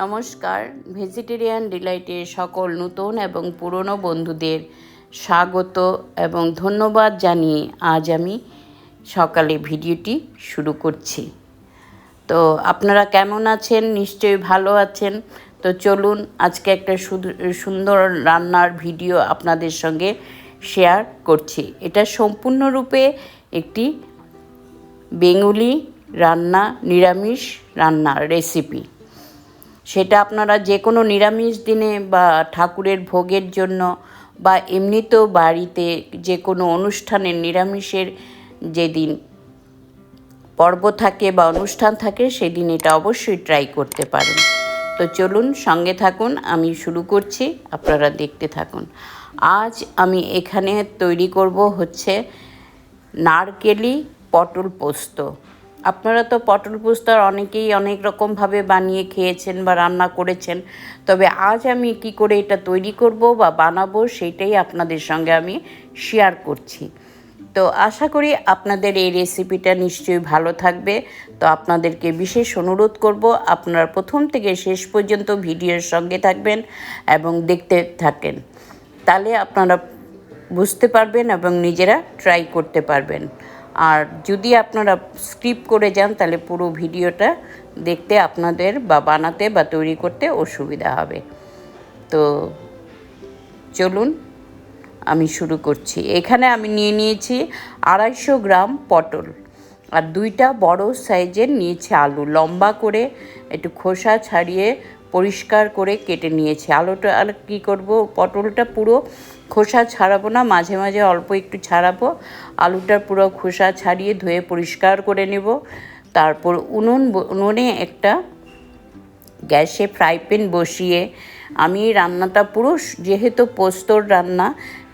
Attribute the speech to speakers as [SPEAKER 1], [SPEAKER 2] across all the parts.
[SPEAKER 1] নমস্কার। ভেজিটেরিয়ান ডিলাইটে সকল নতুন এবং পুরনো বন্ধুদের স্বাগত এবং ধন্যবাদ জানিয়ে আজ আমি সকালে ভিডিওটি শুরু করছি। তো আপনারা কেমন আছেন? নিশ্চয়ই ভালো আছেন। তো চলুন আজকে একটা সুন্দর রান্নার ভিডিও আপনাদের সঙ্গে শেয়ার করছি। এটা সম্পূর্ণরূপে একটি বেঙ্গলি রান্না, নিরামিষ রান্নার রেসিপি সেটা আপনারা যে কোনো নিরামিষ দিনে বা ঠাকুরের ভোগের জন্য বা এমনিতেও বাড়িতে যে কোনো অনুষ্ঠানের নিরামিষের যেদিন পর্ব থাকে বা অনুষ্ঠান থাকে, সেদিন এটা অবশ্যই ট্রাই করতে পারেন। তো চলুন সঙ্গে থাকুন, আমি শুরু করছি, আপনারা দেখতে থাকুন। আজ আমি এখানে তৈরি করব হচ্ছে নারকেলি পটল পোস্ত। আপনারা তো পটল পোস্ত আর অনেকেই অনেক রকমভাবে বানিয়ে খেয়েছেন বা রান্না করেছেন, তবে আজ আমি কি করে এটা তৈরি করব বা বানাবো সেটাই আপনাদের সঙ্গে আমি শেয়ার করছি। তো আশা করি আপনাদের এই রেসিপিটা নিশ্চয়ই ভালো থাকবে। তো আপনাদেরকে বিশেষ অনুরোধ করব, আপনারা প্রথম থেকে শেষ পর্যন্ত ভিডিওর সঙ্গে থাকবেন এবং দেখতে থাকেন। তাহলে আপনারা বুঝতে পারবেন এবং নিজেরা ট্রাই করতে পারবেন। আর যদি আপনারা স্ক্রিপ করে যান, তাহলে পুরো ভিডিওটা দেখতে আপনাদের বা বানাতে বা তৈরি করতে অসুবিধা হবে। তো চলুন, আমি শুরু করছি। এখানে আমি নিয়ে নিয়েছি আড়াইশো গ্রাম পটল আর দুইটা বড় সাইজের নিয়েছি আলু। লম্বা করে একটু খোসা ছাড়িয়ে পরিষ্কার করে কেটে নিয়েছি। আলুটা আর কী করব? পটলটা পুরো খোসা ছাড়াবো না, মাঝে মাঝে অল্প একটু ছাড়াবো। আলুটা পুরো খোসা ছাড়িয়ে ধুয়ে পরিষ্কার করে নেব। তারপর উনুন উনুনে একটা গ্যাসে ফ্রাই প্যান বসিয়ে আমি রান্নাটা পুরো যেহেতু পোস্তর রান্না,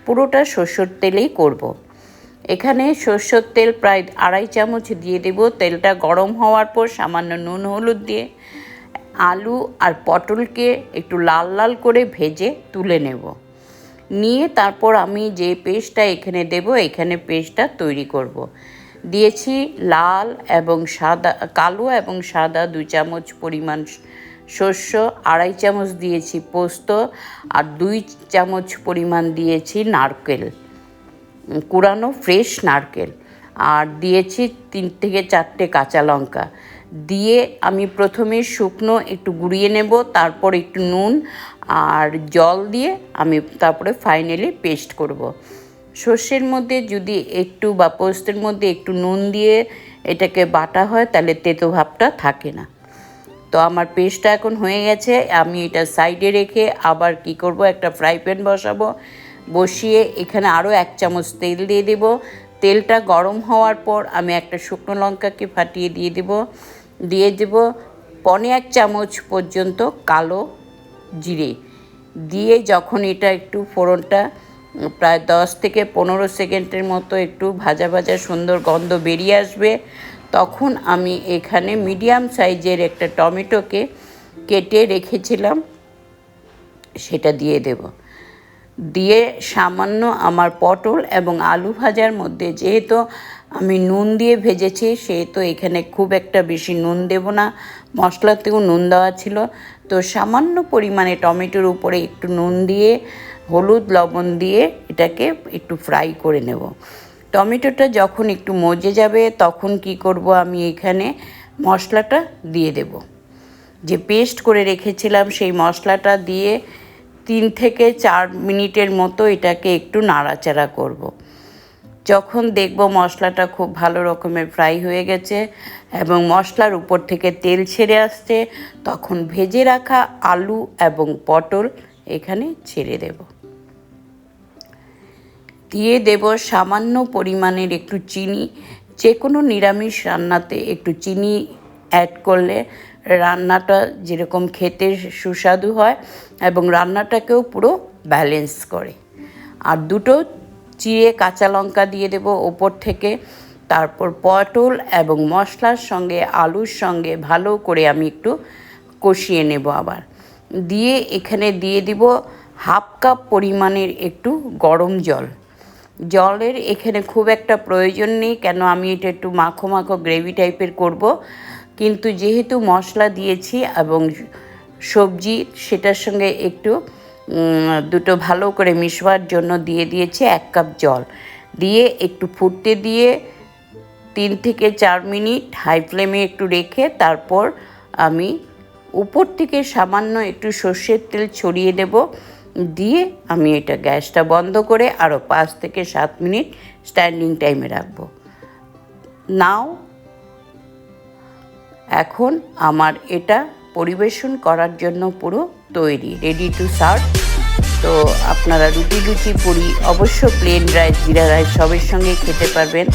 [SPEAKER 1] পুরোটা সর্ষের তেলেই করব। এখানে সর্ষের তেল প্রায় আড়াই চামচ দিয়ে দেব। তেলটা গরম হওয়ার পর সামান্য নুন, হলুদ দিয়ে আলু আর পটলকে একটু লাল লাল করে ভেজে তুলে নেব। নিয়ে তারপর আমি যে পেস্টটা এখানে দেব, এখানে পেস্টটা তৈরি করব। দিয়েছি লাল এবং সাদা, কালো এবং সাদা দুই চামচ পরিমাণ শস্য, আড়াই চামচ দিয়েছি পোস্ত আর দুই চামচ পরিমাণ দিয়েছি নারকেল। কুড়ানো ফ্রেশ নারকেল। আর দিয়েছি তিন থেকে চারটে কাঁচা লঙ্কা। দিয়ে আমি প্রথমে শুকনো একটু গুঁড়িয়ে নেব, তারপর একটু নুন আর জল দিয়ে আমি তারপরে ফাইনালি পেস্ট করব। সর্ষের মধ্যে যদি একটু বা পোস্তের মধ্যে একটু নুন দিয়ে এটাকে বাটা হয়, তাহলে তেতো ভাবটা থাকে না। তো আমার পেস্টটা এখন হয়ে গেছে, আমি এটা সাইডে রেখে আবার কি করব, একটা ফ্রাই প্যান বসাবো। বসিয়ে এখানে আরও এক চামচ তেল দিয়ে দেব। তেলটা গরম হওয়ার পর আমি একটা শুকনো লঙ্কাকে ফাটিয়ে দিয়ে দেব। দিয়ে দেব পনে এক চামচ পর্যন্ত কালো জিরে। দিয়ে যখন এটা একটু ফোড়নটা প্রায় দশ থেকে পনেরো সেকেন্ডের মতো একটু ভাজা ভাজা সুন্দর গন্ধ বেরিয়ে আসবে, তখন আমি এখানে মিডিয়াম সাইজের একটা টমেটোকে কেটে রেখেছিলাম, সেটা দিয়ে দেব। দিয়ে সামান্য আমার পটল এবং আলু ভাজার মধ্যে যেহেতু আমি নুন দিয়ে ভেজেছি সেহেতু এখানে খুব একটা বেশি নুন দেব না। মশলাতেও নুন দেওয়া ছিল। তো সামান্য পরিমাণে টমেটোর উপরে একটু নুন দিয়ে, হলুদ, লবণ দিয়ে এটাকে একটু ফ্রাই করে নেব। টমেটোটা যখন একটু মজে যাবে, তখন কি করব আমি এখানে মশলাটা দিয়ে দেব। যে পেস্ট করে রেখেছিলাম, সেই মশলাটা দিয়ে তিন থেকে চার মিনিটের মতো এটাকে একটু নাড়াচাড়া করব। যখন দেখব মশলাটা খুব ভালো রকমের ফ্রাই হয়ে গেছে এবং মশলার উপর থেকে তেল ছেড়ে আসছে, তখন ভেজে রাখা আলু এবং পটল এখানে ছেড়ে দেব। দিয়ে দেব সামান্য পরিমাণের একটু চিনি যে কোনো নিরামিষ রান্নাতে একটু চিনি অ্যাড করলে রান্নাটা যেরকম খেতে সুস্বাদু হয় এবং রান্নাটাকেও পুরো ব্যালেন্স করে। আর দুটো চিড়ে কাঁচা লঙ্কা দিয়ে দেব ওপর থেকে। তারপর পটল এবং মশলার সঙ্গে, আলুর সঙ্গে ভালো করে আমি একটু কষিয়ে নেব আবার। দিয়ে এখানে দিয়ে দিব হাফ কাপ পরিমাণের একটু গরম জল। জলের এখানে খুব একটা প্রয়োজন নেই, কেন আমি এটা একটু মাখো মাখো গ্রেভি টাইপের করব। কিন্তু যেহেতু মশলা দিয়েছি এবং সবজি সেটার সঙ্গে একটু দুটো ভালো করে মিশবার জন্য দিয়ে দিয়েছি এক কাপ জল। দিয়ে একটু ফুটতে দিয়ে তিন থেকে চার মিনিট হাই ফ্লেমে একটু রেখে তারপর আমি উপর থেকে সামান্য একটু সর্ষের তেল ছড়িয়ে দেব। দিয়ে আমি এটা গ্যাসটা বন্ধ করে আরও পাঁচ থেকে সাত মিনিট স্ট্যান্ডিং টাইমে রাখব। নাও, এখন আমার এটা পরিবেশন করার জন্য পুরো তৈরি রেডি টু সার্ভ তো আপনারা রুটি রুটি পুরি অবশ্য প্লেন রাইস জিরা রাইস সবের সঙ্গে খেতে পারবেন।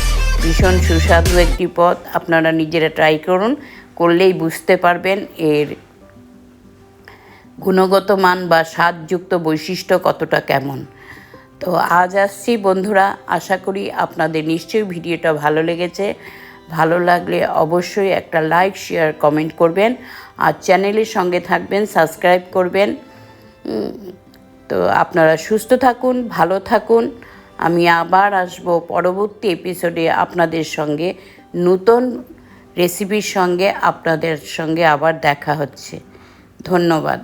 [SPEAKER 1] ভীষণ সুস্বাদু একটি পদ, আপনারা নিজেরা ট্রাই করুন, করলেই বুঝতে পারবেন এর গুণগত মান বা স্বাদযুক্ত বৈশিষ্ট্য কতটা কেমন। তো আজ আসছি বন্ধুরা, আশা করি আপনাদের নিশ্চয়ই ভিডিওটা ভালো লেগেছে। ভালো লাগলে অবশ্যই একটা লাইক শেয়ার কমেন্ট করবেন। আর চ্যানেলের সঙ্গে থাকবেন সাবস্ক্রাইব করবেন। তো আপনারা সুস্থ থাকুন, ভালো থাকুন। আমি আবার আসব পরবর্তী এপিসোডে আপনাদের সঙ্গে। নতুন রেসিপির সঙ্গে আপনাদের সঙ্গে আবার দেখা হচ্ছে। ধন্যবাদ।